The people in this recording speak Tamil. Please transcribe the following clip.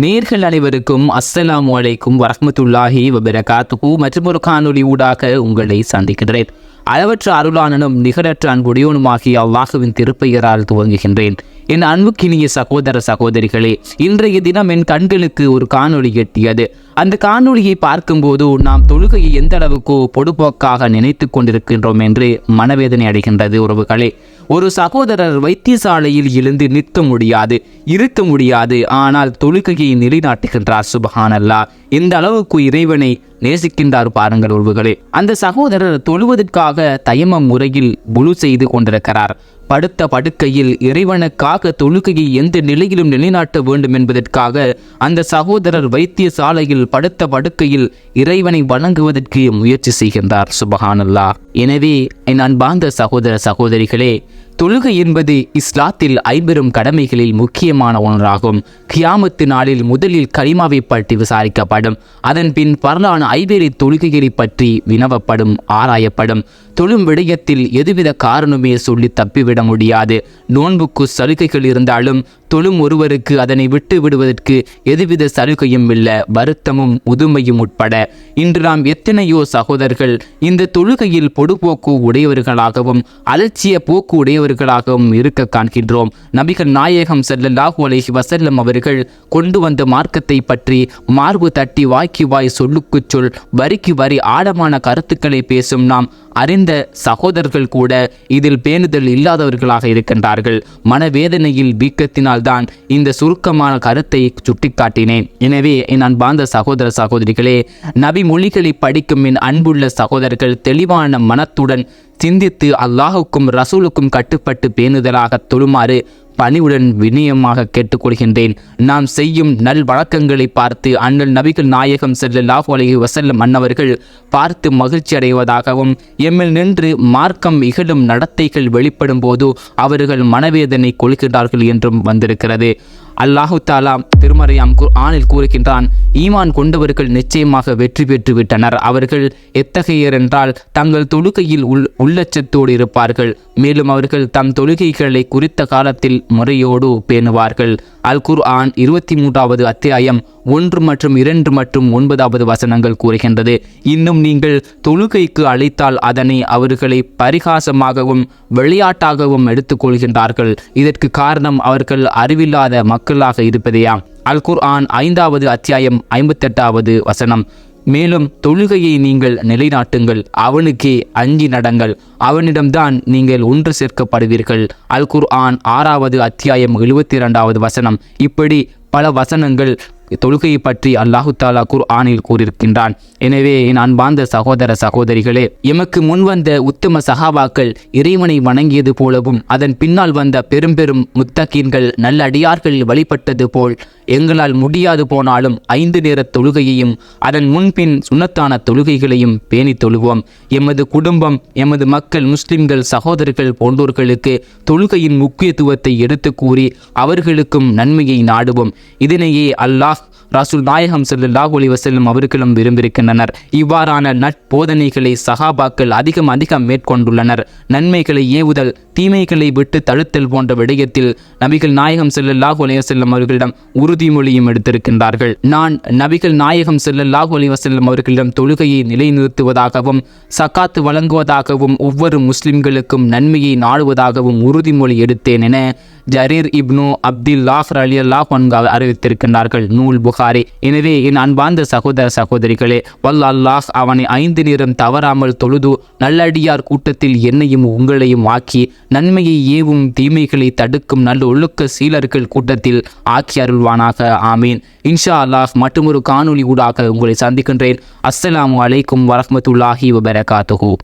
நேர்கள் அனைவருக்கும் அஸ்ஸலாமு அலைக்கும் வரமத்துல்லாஹி வபரகாத்துஹு. மற்றும் ஒரு காணொலி ஊடாக உங்களை சந்திக்கின்றேன் அளவற்ற அருளானனும் நிகரற்ற அன்புடையோனுமாகிய அல்லாஹுவின் திருப்பெயரால் துவங்குகின்றேன். என் அன்புக்கினிய சகோதர சகோதரிகளே இன்றைய தினம் என் கண்களுக்கு ஒரு காணொளி எட்டியது. அந்த காணொளியை பார்க்கும்போது நாம் தொழுகையை எந்த அளவுக்கு பொடுபோக்காக நினைத்து கொண்டிருக்கின்றோம் என்று மனவேதனை அடைகின்றது உறவுகளே. ஒரு சகோதரர் வைத்தியசாலையில் எழுந்து நிற்க முடியாது இருக்க முடியாது ஆனால் தொழுகையை நிலைநாட்டுகின்றார் சுபஹானல்லா. இந்த அளவுக்கு இறைவனை நேசிக்கின்றார் பாருங்கள் உறவுகளே. அந்த சகோதரர் தொழுவதற்காக தயம முறையில் புழு செய்து கொண்டிருக்கிறார். படுத்த படுக்கையில் இறைவனுக்காக தொழுகையை எந்த நிலையிலும் நிலைநாட்ட வேண்டும் என்பதற்காக அந்த சகோதரர் வைத்தியசாலையில் படுத்த படுக்கையில் இறைவனை வணங்குவதற்கு முயற்சி செய்கின்றார். சுபஹானல்லா எனவே என் அன்பார்ந்த சகோதர சகோதரிகளே தொழுகை என்பது இஸ்லாத்தில் ஐம்பெரும் கடமைகளில் முக்கியமான ஒன்றாகும். கியாமத்து நாளில் முதலில் கரிமாவை பற்றி விசாரிக்கப்படும். அதன் பின் பரலான ஐவேறு தொழுகைகளை பற்றி வினவப்படும் ஆராயப்படும். தொழும் விடயத்தில் எதுவித காரணமே சொல்லி தப்பிவிட முடியாது. நோன்புக்கு சலுகைகள் இருந்தாலும் தொழும் ஒருவருக்கு அதனை விட்டு விடுவதற்கு எதுவித சலுகையும் இல்லை வருத்தமும் முதுமையும் உட்பட. இன்று நாம் எத்தனையோ சகோதரர்கள் இந்த தொழுகையில் பொடுபோக்கு உடையவர்களாகவும் அலட்சிய போக்கு உடையவர்களாகவும் இருக்க காண்கின்றோம். நபிகள் நாயகம் செல்லல்லாஹு அலைஹி வசல்லம் அவர்கள் கொண்டு வந்த மார்க்கத்தை பற்றி மார்பு தட்டி வாய்க்கு வாய் சொல்லுக்குச் சொல் வரிக்கு வரி ஆழமான கருத்துக்களை பேசும் நாம் அறிந்த சகோதரர்கள் கூட இதில் பேணுதல் இல்லாதவர்களாக இருக்கின்றார்கள். மனவேதனையில் வீக்கத்தினால் தான் இந்த சுருக்கமான கருத்தை சுட்டிக்காட்டினேன். எனவே என் அன்பார்ந்த சகோதர சகோதரிகளே நபி மொழிகளை படிக்கும் என் அன்புள்ள சகோதரர்கள் தெளிவான மனத்துடன் சிந்தித்து அல்லாஹுக்கும் ரசூலுக்கும் கட்டுப்பட்டு பேணுதலாக தொழுமாறு பணிவுடன் வினயமாக கேட்டுக்கொள்கின்றேன். நாம் செய்யும் நல் வழக்கங்களை பார்த்து அண்ணல் நபிகள் நாயகம் ஸல்லல்லாஹு அலைஹி வசல்லம் அன்னவர்கள் பார்த்து மகிழ்ச்சி அடைவதாகவும் எம்மில் நின்று மார்க்கம் இகழும் நடத்தைகள் வெளிப்படும் போது அவர்கள் மனவேதனை கொள்கிறார்கள் என்றும் வந்திருக்கிறது. அல்லாஹு தாலா திருமறையாம் ஆணில் கூறுகின்றான் ஈமான் கொண்டவர்கள் நிச்சயமாக வெற்றி பெற்று விட்டனர் அவர்கள் எத்தகையர் என்றால் தங்கள் தொழுகையில் உள் உள்ளச்சத்தோடு இருப்பார்கள். மேலும் அவர்கள் தம் தொழுகைகளை குறித்த காலத்தில் முறையோடு பேணுவார்கள். அல் குர் ஆன் இருபத்தி மூன்றாவது அத்தியாயம் ஒன்று மற்றும் இரண்டு மற்றும் ஒன்பதாவது வசனங்கள் கூறுகின்றது. இன்னும் நீங்கள் தொழுகைக்கு அழைத்தால் அதனை அவர்களை பரிகாசமாகவும் விளையாட்டாகவும் எடுத்துக்கொள்கின்றார்கள். இதற்கு காரணம் அவர்கள் அறிவில்லாத மக்களாக இருப்பதேயாம் அல் குர் ஆன் ஐந்தாவது அத்தியாயம் ஐம்பத்தெட்டாவது வசனம். மேலும் தொழுகையை நீங்கள் நிலைநாட்டுங்கள் அவனுக்கே அஞ்சி நடங்கள். அவனிடம்தான் நீங்கள் ஒன்று சேர்க்கப்படுவீர்கள். அல் குர் ஆன் ஆறாவது அத்தியாயம் எழுபத்தி இரண்டாவது வசனம். இப்படி பல வசனங்கள் தொழுகையை பற்றி அல்லாஹு தாலா குர் ஆனில் கூறியிருக்கின்றான். எனவே என் அன்பார்ந்த சகோதர சகோதரிகளே எமக்கு முன்வந்த உத்தம சகாபாக்கள் இறைவனை வணங்கியது போலவும் அதன் பின்னால் வந்த பெரும் பெரும் முத்தகீன்கள் நல்ல அடியார்கள் வழிபட்டது போல் எங்களால் முடியாது போனாலும் ஐந்து நேர தொழுகையையும் அதன் முன்பின் சுண்ணத்தான தொழுகைகளையும் பேணி தொழுவோம். எமது குடும்பம் எமது மக்கள் முஸ்லிம்கள் சகோதரர்கள் போன்றோர்களுக்கு தொழுகையின் முக்கியத்துவத்தை எடுத்து கூறி அவர்களுக்கும் நன்மையை நாடுவோம். இதனையே அல்லாஹ் ரசூல் நாயகம் ஸல்லல்லாஹு அலைஹி வஸல்லம் அவர்களும் விரும்பியிருக்கின்றனர். இவ்வாறான நட்போதனைகளை சகாபாக்கள் அதிகம் அதிகம் மேற்கொண்டுள்ளனர். நன்மைகளை ஏவுதல் தீமைகளை விட்டு தழுத்தல் போன்ற விடயத்தில் நபிகள் நாயகம் ஸல்லல்லாஹு அலைஹி அவர்களிடம் உறுதிமொழியும் எடுத்திருக்கின்றார்கள். நான் நபிகள் நாயகம் ஸல்லல்லாஹு அலைஹி அவர்களிடம் தொழுகையை நிலைநிறுத்துவதாகவும் சக்காத்து வழங்குவதாகவும் ஒவ்வொரு முஸ்லிம்களுக்கும் நன்மையை நாடுவதாகவும் உறுதிமொழி எடுத்தேன் என ஜரீர் இப்னு அப்துல்லாஹ் அலி அல்லாஹ் அறிவித்திருக்கின்றார்கள். நூல் புகார் எனவே என் அன்பார்ந்த சகோதர சகோதரிகளே வல்ல அல்லாஹ் அவனை ஐந்து நேரம் தவறாமல் தொழுது நல்லடியார் கூட்டத்தில் என்னையும் உங்களையும் ஆக்கி நன்மையை ஏவும் தீமைகளை தடுக்கும் நல்ல ஒழுக்க சீலர்கள் கூட்டத்தில் ஆக்கி அருள்வானாக. ஆமீன். இன்ஷா அல்லாஹ் மற்றொரு காணொளி ஊடாக உங்களை சந்திக்கின்றேன். அஸ்ஸலாமு அலைக்கும் வரமத்துல்லாஹி வபரகாத்துஹூ.